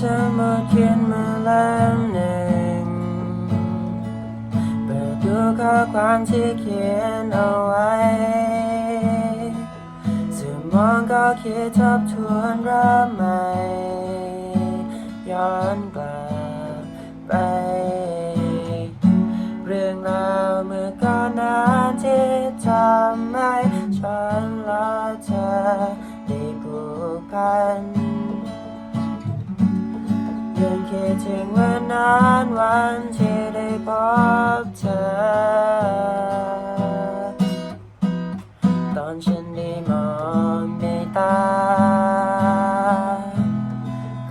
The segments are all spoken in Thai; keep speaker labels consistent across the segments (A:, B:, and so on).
A: สมุดเขียนมาเล่มหนึ่งเปิดดูข้อความที่เขียนเอาไว้สมองก็คิดทบทวนเริ่มใหม่ย้อนกลับ ถึงวันนั้นวันที่ได้พบเธอ ตอนฉันได้มองในตา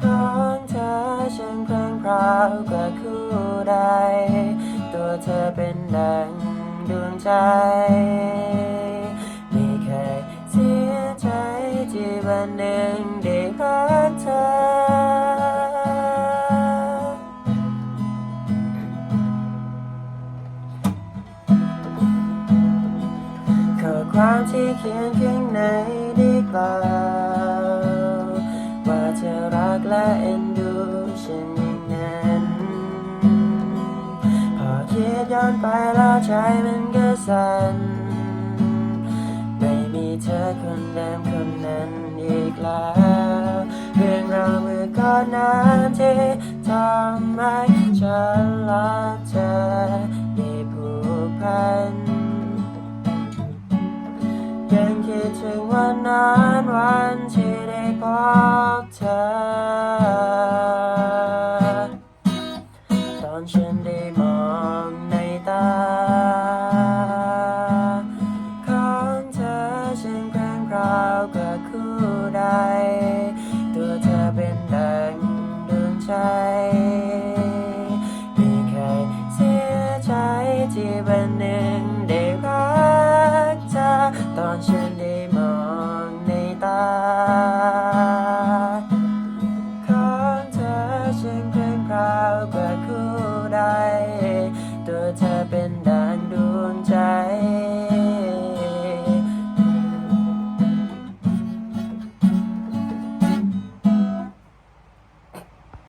A: ของเธอฉันครั้งพราวกว่าคู่ใด ตัวเธอเป็นดังดวงใจ ความที่เขียนเพียงในได้กล่าวว่าเธอรักและเอ็นดูฉันอย่างนั้นพอคิดย้อนไปแล้วใจมันก็สั่นไม่มีเธอคนเดิมคนนั้นอีกแล้วเรื่องราวเมื่อก่อนนั้นที่ทำให้ฉันละเธอ อนฉันได้มองในตา ของเธอฉันครั้งพราวกับคู่ใด ตัวเธอเป็นดังดวงใจไม่เคยเสียใจที่วันหนึ่ง